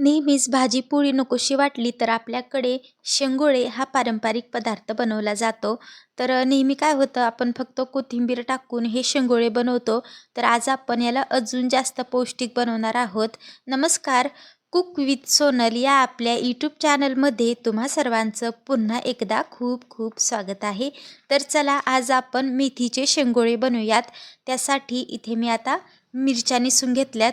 नेहमीच भाजी पोळी नकोशी वाटली तर आपल्याकडे शेंगोळे हा पारंपरिक पदार्थ बनवला जातो. तर नेहमी काय होतं आपण फक्त कोथिंबीर टाकून हे शेंगोळे बनवतो. तर आज आपण याला अजून जास्त पौष्टिक बनवणार आहोत. नमस्कार कुक विथ सोनल या आपल्या यूट्यूब चॅनलमध्ये तुम्हा सर्वांचं पुन्हा एकदा खूप खूप स्वागत आहे. तर चला आज आपण मेथीचे शेंगोळे बनवूयात. त्यासाठी इथे मी आता मिरच्या निसून घेतल्यात.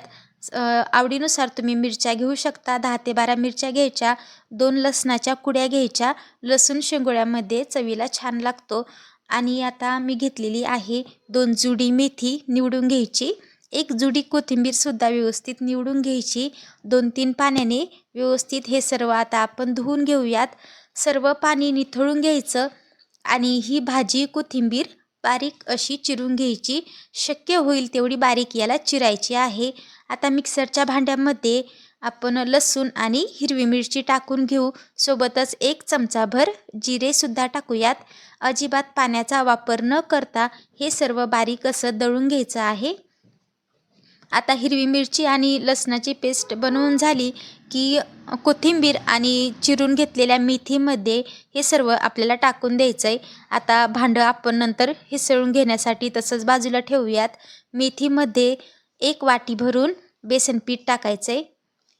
आवडीनुसार तुम्ही मिरच्या घेऊ शकता. दहा ते बारा मिरच्या घ्यायच्या दोन लसणाच्या कुड्या घ्यायच्या. लसूण शेंगोळ्यामध्ये चवीला छान लागतो. आणि आता मी घेतलेली आहे दोन जुडी मेथी निवडून घ्यायची. एक जुडी कोथिंबीरसुद्धा व्यवस्थित निवडून घ्यायची. दोन तीन पाण्याने व्यवस्थित हे सर्व आता आपण धुवून घेऊयात. सर्व पाणी निथळून घ्यायचं. आणि ही भाजी कोथिंबीर बारीक अशी चिरून घ्यायची. शक्य होईल तेवढी बारीक याला चिरायची आहे. आता मिक्सरच्या भांड्यामध्ये आपण लसूण आणि हिरवी मिरची टाकून घेऊ. सोबतच एक चमचाभर जिरेसुद्धा टाकूयात. अजिबात पाण्याचा वापर न करता हे सर्व बारीक असं दळून घ्यायचं आहे. आता हिरवी मिरची आणि लसणाची पेस्ट बनवून झाली. की कोथिंबीर आणि चिरून घेतलेल्या मेथीमध्ये हे सर्व आपल्याला टाकून द्यायचं आहे आता भांडं आपण नंतर हिसळून घेण्यासाठी तसंच बाजूला ठेवूयात. मेथीमध्ये एक वाटी भरून बेसन पीठ टाकायचं आहे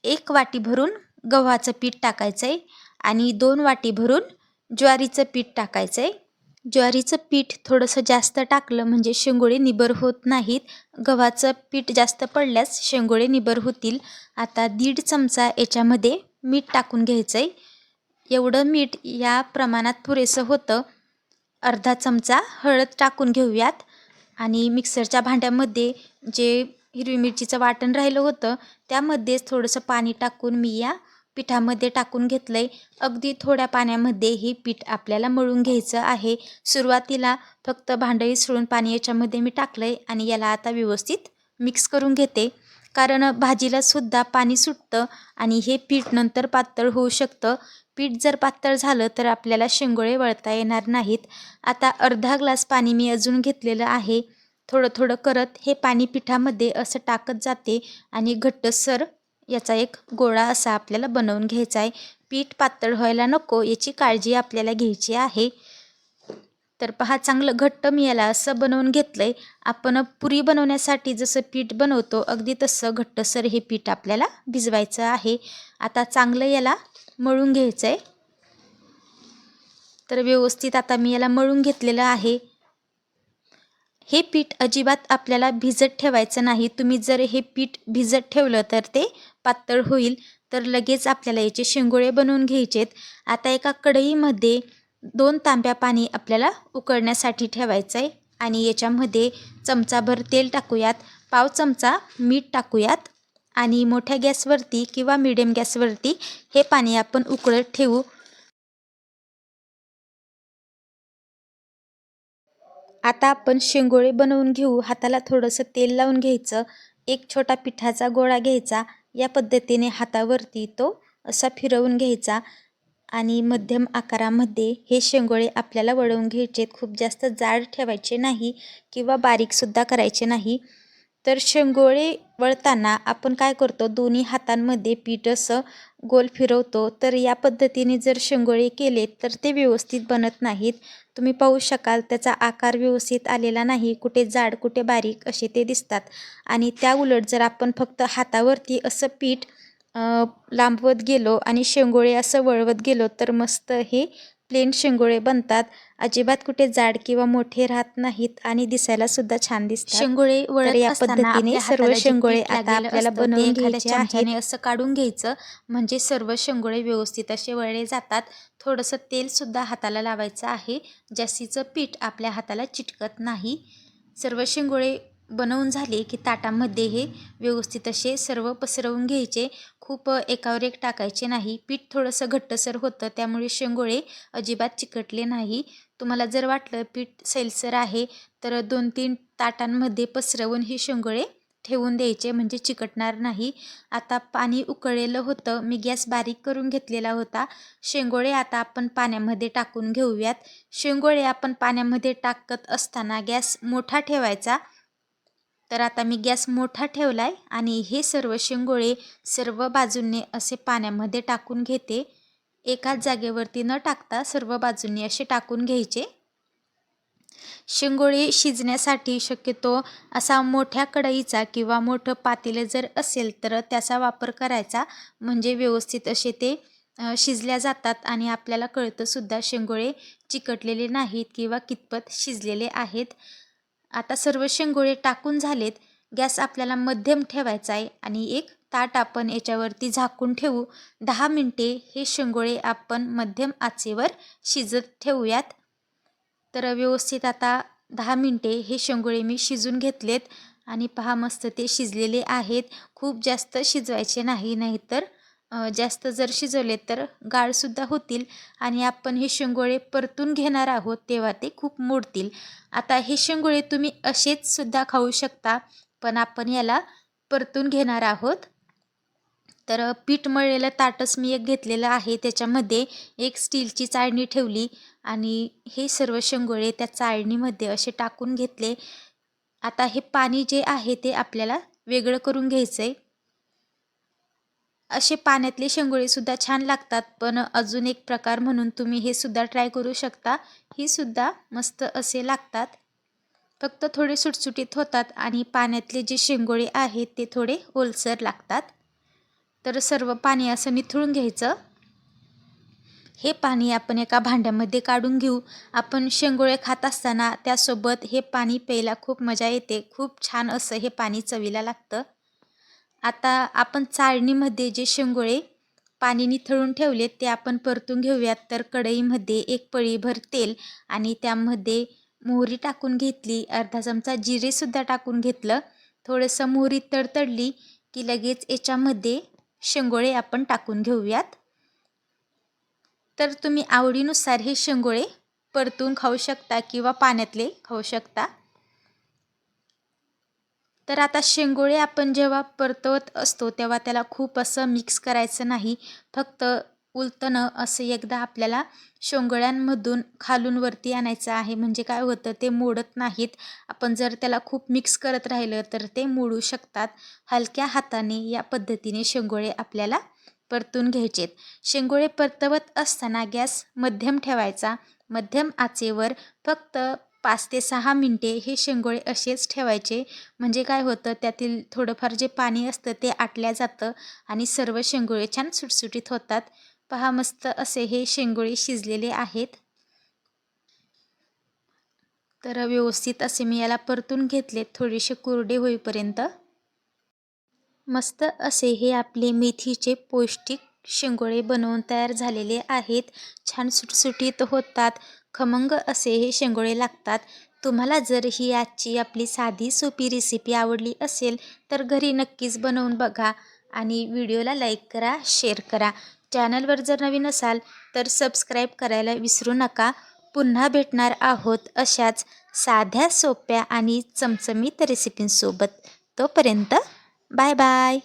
एक वाटी भरून गव्हाचं पीठ टाकायचं आहे आणि दोन वाटी भरून ज्वारीचं पीठ टाकायचं आहे ज्वारीचं पीठ थोडंसं जास्त टाकलं म्हणजे शेंगोळे निबर होत नाहीत. गव्हाचं पीठ जास्त पडल्यास शेंगोळे निबर होतील. आता दीड चमचा याच्यामध्ये मीठ टाकून घ्यायचं आहे एवढं मीठ या प्रमाणात पुरेसं होतं. अर्धा चमचा हळद टाकून घेऊयात. आणि मिक्सरच्या भांड्यामध्ये जे हिरवी मिरचीचं वाटण राहिलं होतं त्यामध्येच थोडंसं पाणी टाकून मी या पिठामध्ये टाकून घेतलं आहे अगदी थोड्या पाण्यामध्ये हे पीठ आपल्याला मळून घ्यायचं आहे. सुरुवातीला फक्त भांडं सोडून पाणी याच्यामध्ये मी टाकलं आहे आणि याला आता व्यवस्थित मिक्स करून घेते. कारण भाजीला सुद्धा पाणी सुटतं आणि हे पीठ नंतर पातळ होऊ शकतं. पीठ जर पातळ झालं तर आपल्याला शेंगोळे वळता येणार नाहीत. आता अर्धा ग्लास पाणी मी अजून घेतलेलं आहे. थोडं थोडं करत हे पाणी पिठामध्ये असं टाकत जाते आणि घट्टसर याचा एक गोळा असा आपल्याला बनवून घ्यायचा आहे. पीठ पातळ व्हायला नको याची काळजी आपल्याला घ्यायची आहे. तर पहा चांगलं घट्ट मी याला असं बनवून घेतलं आहे आपण पुरी बनवण्यासाठी जसं पीठ बनवतो अगदी तसं घट्टसर हे पीठ आपल्याला भिजवायचं आहे. आता चांगलं याला मळून घ्यायचं आहे तर व्यवस्थित आता मी याला मळून घेतलेलं आहे. हे पीठ अजिबात आपल्याला भिजत ठेवायचं नाही. तुम्ही जर हे पीठ भिजत ठेवलं तर ते पातळ होईल. तर लगेच आपल्याला याचे शेंगोळे बनवून घ्यायचेत. आता एका कढईमध्ये दोन तांब्या पाणी आपल्याला उकळण्यासाठी ठेवायचं आहे आणि याच्यामध्ये चमचाभर तेल टाकूयात. पाव चमचा मीठ टाकूयात आणि मोठ्या गॅसवरती किंवा मिडियम गॅसवरती हे पाणी आपण उकळत ठेवू. आता आपण शेंगोळे बनवून घेऊ. हाताला थोडंसं तेल लावून घ्यायचं. एक छोटा पिठाचा गोळा घ्यायचा. या पद्धतीने हातावरती तो असा फिरवून घ्यायचा. आणि मध्यम आकारामध्ये हे शेंगोळे आपल्याला वळवून घ्यायचे खूप जास्त जाड ठेवायचे नाही किंवा बारीकसुद्धा करायचे नाही. तर शेंगोळे वळताना आपण काय करतो? दोन्ही हातांमध्ये पीठ असं गोल फिरवतो. तर या पद्धतीने जर शेंगोळे केले तर ते व्यवस्थित बनत नाहीत. तुम्ही पाहू शकाल त्याचा आकार व्यवस्थित आलेला नाही. कुठे जाड कुठे बारीक असे ते दिसतात. आणि त्या उलट जर आपण फक्त हातावरती असं पीठ लांबवत गेलो आणि शेंगोळे असं वळवत गेलो तर मस्त हे प्लेन शेंगोळे बनतात. अजिबात कुठे जाड किंवा मोठे राहत नाहीत आणि दिसायला सुद्धा छान दिसतात. शेंगोळे वळत या पद्धतीने सर्व शेंगोळे आता आपल्याला बनवून घ्यायचे असं काढून घ्यायचं. म्हणजे सर्व शेंगोळे व्यवस्थित असे वळले जातात. थोडंसं तेलसुद्धा हाताला लावायचं आहे. जास्तीचं पीठ आपल्या हाताला चिटकत नाही. सर्व शेंगोळे बनवून झाले की ताटामध्ये हे व्यवस्थित असे सर्व पसरवून घ्यायचे. खूप एकावर एक टाकायचे नाही. पीठ थोडंसं घट्टसर होतं त्यामुळे शेंगोळे अजिबात चिकटले नाही. तुम्हाला जर वाटलं पीठ सैलसर आहे तर दोन तीन ताटांमध्ये पसरवून हे शेंगोळे ठेवून द्यायचे म्हणजे चिकटणार नाही. आता पाणी उकळलेलं होतं. मी गॅस बारीक करून घेतलेला होता. शेंगोळे आता आपण पाण्यामध्ये टाकून घेऊयात. शेंगोळे आपण पाण्यामध्ये टाकत असताना गॅस मोठा ठेवायचा. तर आता मी गॅस मोठा ठेवला आहे आणि हे सर्व शेंगोळे सर्व बाजूंनी असे पाण्यामध्ये टाकून घेते. एकाच जागेवरती न टाकता सर्व बाजूंनी असे टाकून घ्यायचे. शेंगोळे शिजण्यासाठी शक्यतो असा मोठ्या कढईचा किंवा मोठं पातेलं जर असेल तर त्याचा वापर करायचा. म्हणजे व्यवस्थित असे ते शिजल्या जातात आणि आपल्याला कळतंसुद्धा शेंगोळे चिकटलेले नाहीत किंवा कितपत शिजलेले आहेत. आता सर्व शेंगोळे टाकून झालेत. गॅस आपल्याला मध्यम ठेवायचा आहे आणि एक ताट आपण याच्यावरती झाकून ठेवू. दहा मिनटे हे शेंगोळे आपण मध्यम आचेवर शिजत ठेवूयात. तर व्यवस्थित आता दहा मिनटे हे शेंगोळे मी शिजून घेतलेत. आणि पहा मस्त ते शिजलेले आहेत. खूप जास्त शिजवायचे नाही नाहीतर जास्त जर शिजवले तर गाळसुद्धा होतील आणि आपण हे शेंगोळे परतून घेणार आहोत तेव्हा ते खूप मोडतील. आता हे शेंगोळे तुम्ही असेच सुद्धा खाऊ शकता पण आपण याला परतून घेणार आहोत. तर पीठ मळलेलं ताटच मी एक घेतलेलं आहे त्याच्यामध्ये एक स्टीलची चाळणी ठेवली आणि हे सर्व शेंगोळे त्या चाळणीमध्ये असे टाकून घेतले. आता हे पाणी जे आहे ते आपल्याला वेगळं करून घ्यायचं आहे असे पाण्यातले शेंगोळेसुद्धा छान लागतात पण अजून एक प्रकार म्हणून तुम्ही हे सुद्धा ट्राय करू शकता. ही सुद्धा मस्त असे लागतात. फक्त थोडे सुटसुटीत होतात आणि पाण्यातले जे शेंगोळे आहेत ते थोडे ओलसर लागतात. तर सर्व पाणी असं निथळून घ्यायचं. हे पाणी आपण एका भांड्यामध्ये काढून घेऊ. आपण शेंगोळे खात असताना त्यासोबत हे पाणी प्यायला खूप मजा येते. खूप छान असं हे पाणी चवीला लागतं. आता आपण चाळणीमध्ये जे शेंगोळे पाणी निथळून ठेवलेत ते आपण परतून घेऊयात. तर कढईमध्ये एक पळीभर तेल आणि त्यामध्ये मोहरी टाकून घेतली. अर्धा चमचा जिरेसुद्धा टाकून घेतलं. थोडंसं मोहरी तडतडली की लगेच याच्यामध्ये शेंगोळे आपण टाकून घेऊयात. तर तुम्ही आवडीनुसार हे शेंगोळे परतून खाऊ शकता किंवा पाण्यातले खाऊ शकता. तर आता शेंगोळे आपण जेव्हा परतवत असतो तेव्हा त्याला खूप असं मिक्स करायचं नाही. फक्त उलतणं असं एकदा आपल्याला शेंगोळ्यांमधून खालून वरती आणायचं आहे. म्हणजे काय होतं ते मोडत नाहीत. आपण जर त्याला खूप मिक्स करत राहिलं तर ते मोडू शकतात. हलक्या हाताने या पद्धतीने शेंगोळे आपल्याला परतून घ्यायचेत. शेंगोळे परतवत असताना गॅस मध्यम ठेवायचा. मध्यम आचेवर फक्त पाच ते सहा मिनटे हे शेंगोळे असेच ठेवायचे. म्हणजे काय होतं त्यातील थोडंफार जे पाणी असतं ते आटल्या जातं आणि सर्व शेंगोळे छान सुटसुटीत होतात. पहा मस्त असे हे शेंगोळे शिजलेले आहेत. तर व्यवस्थित असे मी याला परतून घेतले थोडेसे कोरडे होईपर्यंत. मस्त असे हे आपले मेथीचे पौष्टिक शेंगोळे बनवून तयार झालेले आहेत. छान सुटसुटीत होतात. खमंग असे हे शेंगोळे लागतात. तुम्हाला जर ही आजची आपली साधी सोपी रेसिपी आवडली असेल तर घरी नक्कीच बनवून बघा आणि व्हिडिओला लाईक करा शेअर करा. चॅनलवर जर नवीन असाल तर सबस्क्राईब करायला विसरू नका. पुन्हा भेटणार आहोत अशाच साध्या सोप्या आणि चमचमीत रेसिपींसोबत तोपर्यंत बाय बाय